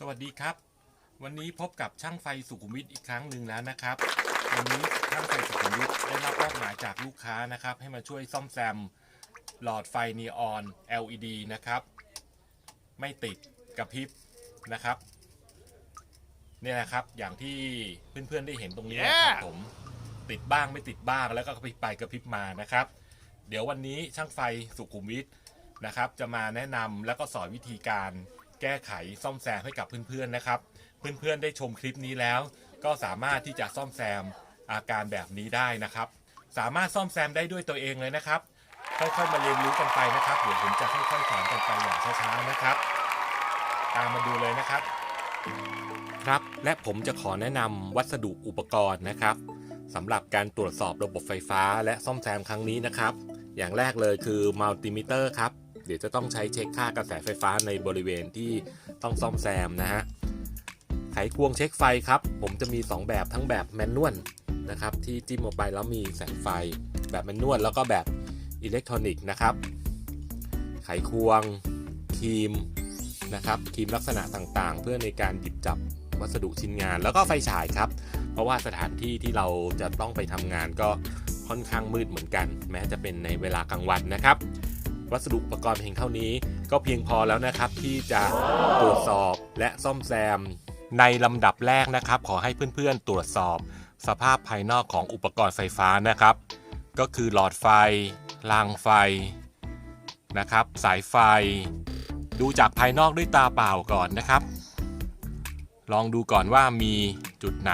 สวัสดีครับ วันนี้พบกับช่างไฟสุขุมวิทอีกครั้งหนึ่งแล้วนะครับ วันนี้ช่างไฟสุขุมวิทได้รับมอบหมายจากลูกค้านะครับ ให้มาช่วยซ่อมแซมหลอดไฟนีออน LED นะครับ ไม่ติดกระพริบนะครับเนี่ยนะครับอย่างที่เพื่อนๆได้เห็นตรงนี้นะครับผมติดบ้างไม่ติดบ้างแล้วก็กระพริบไปกระพริบมานะครับ เดี๋ยววันนี้ช่างไฟสุขุมวิทนะครับ จะมาแนะนำแล้วก็สอนวิธีการ แก้ไขซ่อมแซมให้กับเพื่อนๆนะครับ เพื่อนๆได้ชมคลิปนี้แล้ว ก็สามารถที่จะซ่อมแซมอาการแบบนี้ได้นะครับ สามารถซ่อมแซมได้ด้วยตัวเองเลยนะครับค่อยๆมาเรียนรู้กันไปนะครับเดี๋ยวผมจะค่อยๆสอนกันไปอย่างช้าๆนะครับ ตามมาดูเลยนะครับ ครับและผมจะขอแนะนำวัสดุอุปกรณ์นะครับสำหรับการตรวจสอบระบบไฟฟ้าและซ่อมแซมครั้งนี้นะครับ อย่างแรกเลยคือมัลติมิเตอร์ครับ เดี๋ยวจะต้องใช้เช็คค่ากระแสไฟฟ้าในบริเวณที่ต้องซ่อมแซมนะฮะไขควงเช็คไฟครับ ผมจะมี 2 แบบทั้งแบบแมนนวลนะครับที่จิ้มลงไปแล้วมีแสงไฟ แบบแมนนวลแล้วก็แบบอิเล็กทรอนิกส์นะครับ ไขควงครีมนะครับครีมลักษณะต่างๆ เพื่อในการหยิบจับวัสดุชิ้นงาน แล้วก็ไฟฉายครับ เพราะว่าสถานที่ที่เราจะต้องไปทำงานก็ค่อนข้างมืดเหมือนกัน แม้จะเป็นในเวลากลางวันนะครับ วัสดุอุปกรณ์เพียงเท่านี้ ก็เพียงพอแล้วนะครับที่จะตรวจสอบและซ่อมแซม ในลำดับแรกนะครับ ขอให้เพื่อนๆตรวจสอบ สภาพภายนอกของอุปกรณ์ไฟฟ้านะครับ ก็คือหลอดไฟ รางไฟนะครับ สายไฟ ดูจากภายนอกด้วยตาเปล่าก่อนนะครับ ลองดูก่อนว่ามีจุดไหน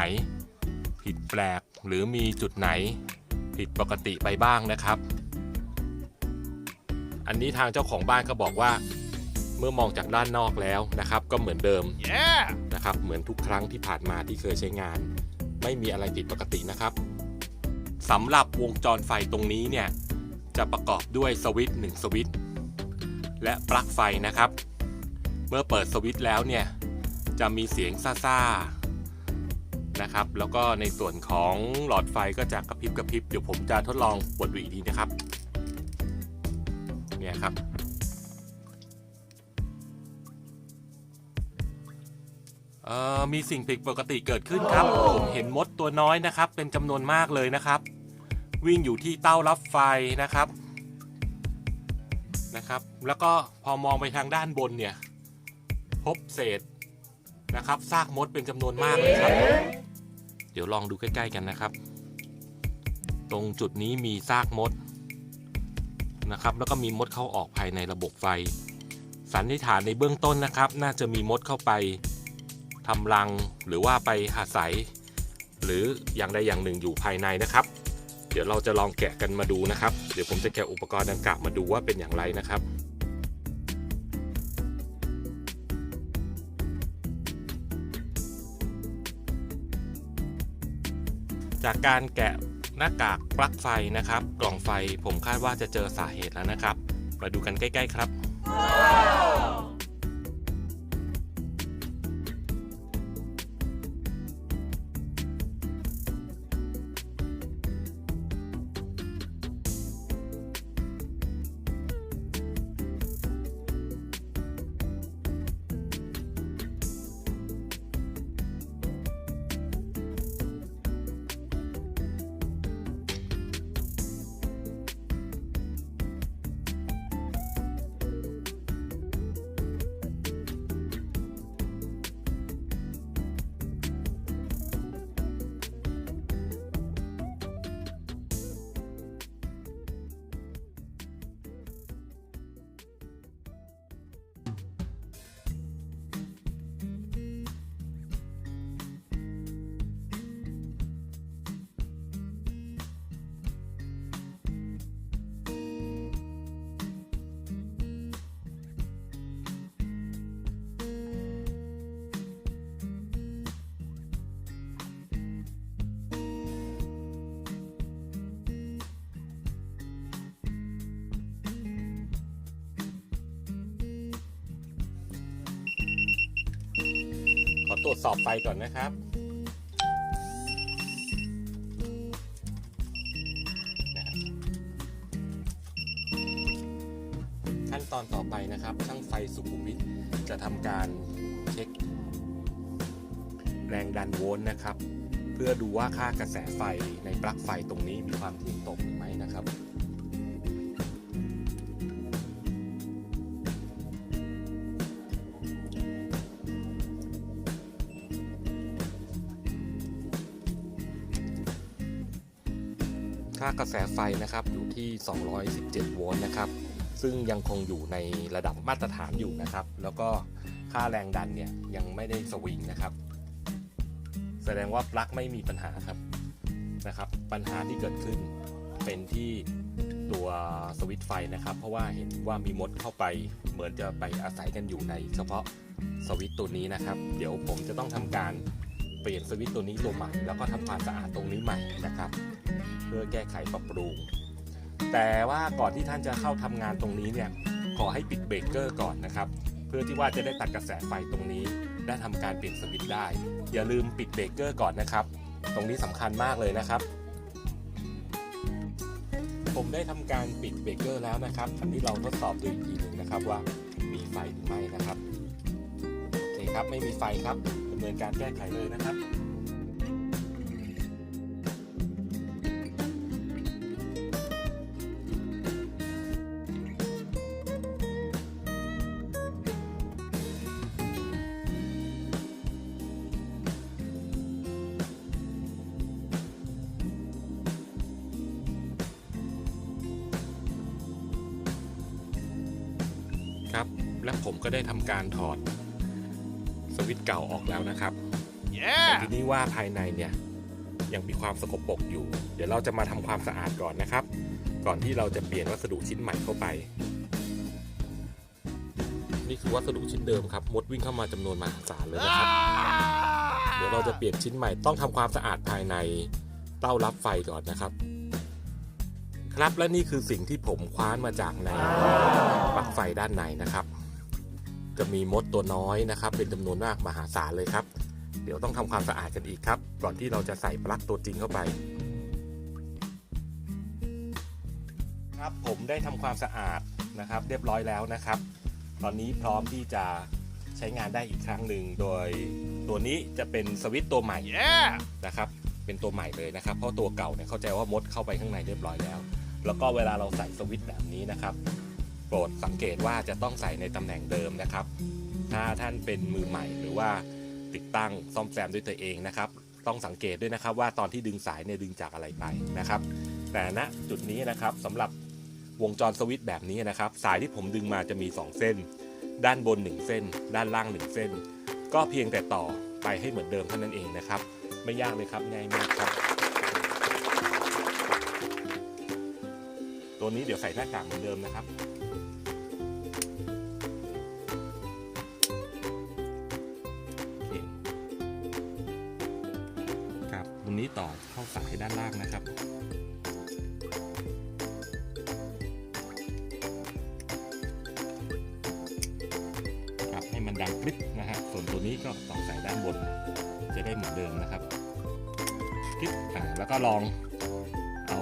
ผิดแปลกหรือมีจุดไหน ผิดปกติไปบ้างนะครับ อันนี้ทางเจ้าของบ้านก็บอกว่า เมื่อมองจากด้านนอกแล้วนะครับ ก็เหมือนเดิม Yeah! นะครับเหมือนทุกครั้งที่ผ่านมาที่เคยใช้งาน ไม่มีอะไรผิดปกตินะครับสำหรับวงจรไฟตรงนี้เนี่ยจะประกอบด้วยสวิตช์1สวิตช์และปลั๊กไฟนะครับ เมื่อเปิดสวิตช์แล้วเนี่ยจะมีเสียงซ่าๆนะครับ แล้วก็ในส่วนของหลอดไฟก็จะกระพริบกระพริบเดี๋ยวผมจะทดลองกดดูอีกทีนะครับเนี่ยครับเอ่อมีสิ่งผิดปกติเกิดขึ้นครับ ผมเห็นมดตัวน้อยนะครับ เป็นจำนวนมากเลยนะครับ วิ่งอยู่ที่เต้ารับไฟนะครับนะครับ แล้วก็พอมองไปทางด้านบนเนี่ย พบเศษนะครับซากมดเป็นจำนวนมากเลยครับ เดี๋ยวลองดูใกล้ ๆ กันนะครับ ตรงจุดนี้มีซากมด นะครับ แล้วก็มีมดเข้าออกภายในระบบไฟ สันนิษฐานในเบื้องต้นนะครับ น่าจะมีมดเข้าไปทำรังหรือว่าไปอาศัย หรืออย่างใดอย่างหนึ่งอยู่ภายในนะครับ เดี๋ยวเราจะลองแกะกันมาดูนะครับ เดี๋ยวผมจะแกะอุปกรณ์ดังกล่าวมาดูว่าเป็นอย่างไรนะครับจากการแกะ หน้ากากปลั๊กไฟนะครับ กล่องไฟผมคาดว่าจะเจอสาเหตุแล้วนะครับ มาดูกันใกล้ ๆ ครับข ตรวจสอบไฟก่อนนะครับ ขั้นตอนต่อไปนะครับ ช่างไฟสุขุมวิทจะทำการเช็ค แรงดันโวลต์นะครับ เพื่อดูว่าค่ากระแสไฟในปลั๊กไฟตรงนี้มีความถี่ตกหรือไม่นะครับ กระแสไฟนะครับอยู่ที่ 217 โวลต์นะครับ ซึ่งยังคงอยู่ในระดับมาตรฐานอยู่นะครับ แล้วก็ค่าแรงดันเนี่ยยังไม่ได้สวิงนะครับ แสดงว่าปลั๊กไม่มีปัญหาครับนะครับ ปัญหาที่เกิดขึ้นเป็นที่ตัวสวิตช์ไฟนะครับ เพราะว่าเห็นว่ามีมดเข้าไปเหมือนจะไปอาศัยกันอยู่ในเฉพาะสวิตช์ตัวนี้นะครับ เดี๋ยวผมจะต้องทำการ เปลี่ยนสวิตตัวนี้ตัวใหม่ แล้วก็ทำความสะอาดตรงนี้ใหม่นะครับ เพื่อแก้ไขปรับปรุง แต่ว่าก่อนที่ท่านจะเข้าทำงานตรงนี้เนี่ยขอให้ปิดเบรกเกอร์ก่อนนะครับ เพื่อที่ว่าจะได้ตัดกระแสไฟตรงนี้ ได้ทำการเปลี่ยนสวิตได้ อย่าลืมปิดเบรกเกอร์ก่อนนะครับ ตรงนี้สำคัญมากเลยนะครับ ผมได้ทำการปิดเบรกเกอร์แล้วนะครับอันนี้เราทดสอบดูอีกทีหนึ่งนะครับว่ามีไฟหรือไม่นะครับโอเคครับไม่มีไฟครับ ดำเนินการแก้ไขเลยนะครับครับและผมก็ได้ทำการถอด สวิตช์เก่าออกแล้วนะครับแต่ทีนี้ว่าภายในเนี่ยยังมีความสกปรกอยู่ เดี๋ยวเราจะมาทำความสะอาดก่อนนะครับ ก่อนที่เราจะเปลี่ยนวัสดุชิ้นใหม่เข้าไป นี่คือวัสดุชิ้นเดิมครับ มดวิ่งเข้ามาจำนวนมหาศาลเลยนะครับ เดี๋ยวเราจะเปลี่ยนชิ้นใหม่ต้องทำความสะอาดภายในเต้ารับไฟก่อนนะครับ ครับและนี่คือสิ่งที่ผมคว้านมาจากในปลั๊กไฟด้านในนะครับ จะมีมดตัวน้อยนะครับ เป็นจำนวนมากมหาศาลเลยครับ เดี๋ยวต้องทำความสะอาดกันอีกครับ ก่อนที่เราจะใส่ปลั๊กตัวจริงเข้าไป ครับผมได้ทำความสะอาดนะครับ เรียบร้อยแล้วนะครับ ตอนนี้พร้อมที่จะใช้งานได้อีกครั้งหนึ่งโดยตัวนี้จะเป็นสวิตตัวใหม่นะครับ เป็นตัวใหม่เลยนะครับ เพราะตัวเก่าเนี่ยเข้าใจว่ามดเข้าไปข้างในเรียบร้อยแล้ว แล้วก็เวลาเราใส่สวิตแบบนี้นะครับ รดสังเกตว่าจะต้องใส่ในตำแหน่งเดิมนะครับ ถ้าท่านเป็นมือใหม่หรือว่าติดตั้งซ่อมแซมด้วยตัวเองนะครับ ต้องสังเกตด้วยนะครับว่าตอนที่ดึงสายเนี่ยดึงจากอะไรไปนะครับ แต่ณจุดนี้นะครับสำหรับวงจรสวิตช์แบบนี้นะครับ สายที่ผมดึงมาจะมี 2 เส้น ด้านบน 1 เส้น ด้านล่าง 1 เส้น ก็เพียงแต่ต่อไปให้เหมือนเดิมเท่านั้นเองนะครับ ไม่ยากเลยครับง่ายมากครับ ตัวนี้เดี๋ยวใส่หน้ากากเหมือนเดิมนะครับ ต่อเข้าสายด้านล่างนะครับครับให้มันดังคลิปนะฮะ ส่วนตัวนี้ก็ต่อสายด้านบน จะได้เหมือนเดิมนะครับคลิปอ่าแล้วก็ลองเอา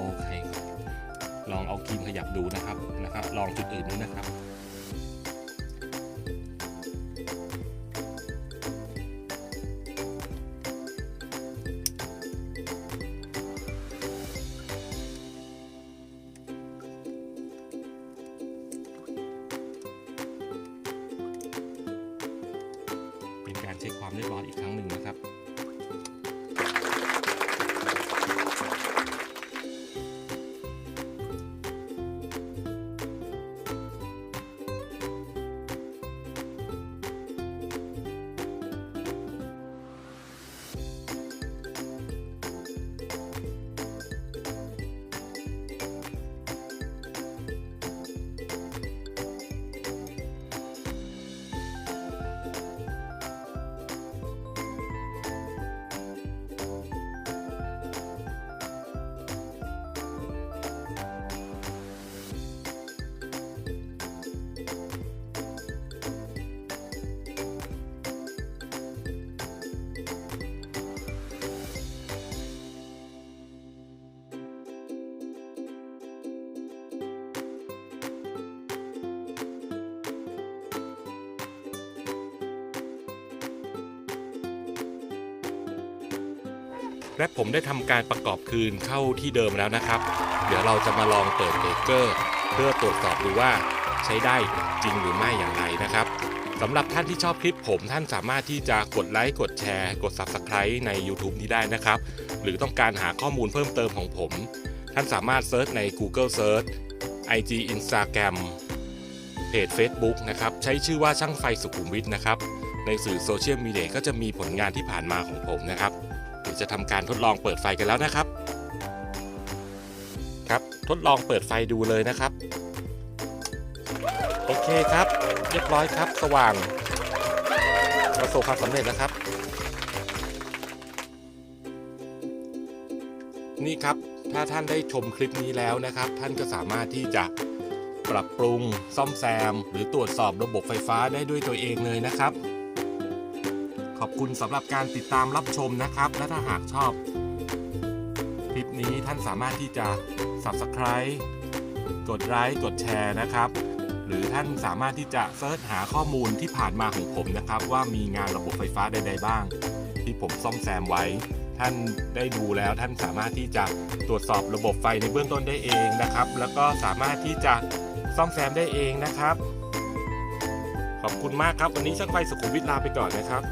ลองเอาครีมขยับดูนะครับนะครับ ลองจุดอื่นดูนะครับ และผมได้ทำการประกอบคืนเข้าที่เดิมแล้วนะครับ เดี๋ยวเราจะมาลองเปิดเบรกเกอร์ เพื่อตรวจสอบดูว่าใช้ได้จริงหรือไม่อย่างไรนะครับสำหรับท่านที่ชอบคลิปผมท่านสามารถที่จะกดไลค์กดแชร์ กด Subscribe ใน YouTube นี้ได้นะครับ หรือต้องการหาข้อมูลเพิ่มเติมของผม ท่านสามารถเซิร์ชใน Google Search IG Instagram เพจ Facebook นะครับใช้ชื่อว่าช่างไฟสุขุมวิทนะครับในสื่อโซเชียลมีเดียก็จะมีผลงานที่ผ่านมาของผมนะครับ ยวจะทำการทดลองเปิดไฟกันแล้วนะครับ ครับทดลองเปิดไฟดูเลยนะครับ โอเคครับ เรียบร้อยครับ สว่างประสบความสำเร็จแล้วครับ นี่ครับถ้าท่านได้ชมคลิปนี้แล้วนะครับ ท่านก็สามารถที่จะปรับปรุงซ่อมแซม หรือตรวจสอบระบบไฟฟ้าได้ด้วยตัวเองเลยนะครับ ขอบคุณสำหรับการติดตามรับชมนะครับ และถ้าหากชอบ คลิปนี้ท่านสามารถที่จะ Subscribe กดไลค์กดแชร์นะครับ หรือท่านสามารถที่จะเซิร์ชหาข้อมูลที่ผ่านมาของผมนะครับ ว่ามีงานระบบไฟฟ้าใด ๆ บ้าง ที่ผมซ่อมแซมไว้ ท่านได้ดูแล้วท่านสามารถที่จะตรวจสอบระบบไฟในเบื้องต้นได้เองนะครับ แล้วก็สามารถที่จะซ่อมแซมได้เองนะครับ ขอบคุณมากครับ วันนี้ช่างไฟสุขุมวิทลาไปก่อนนะครับ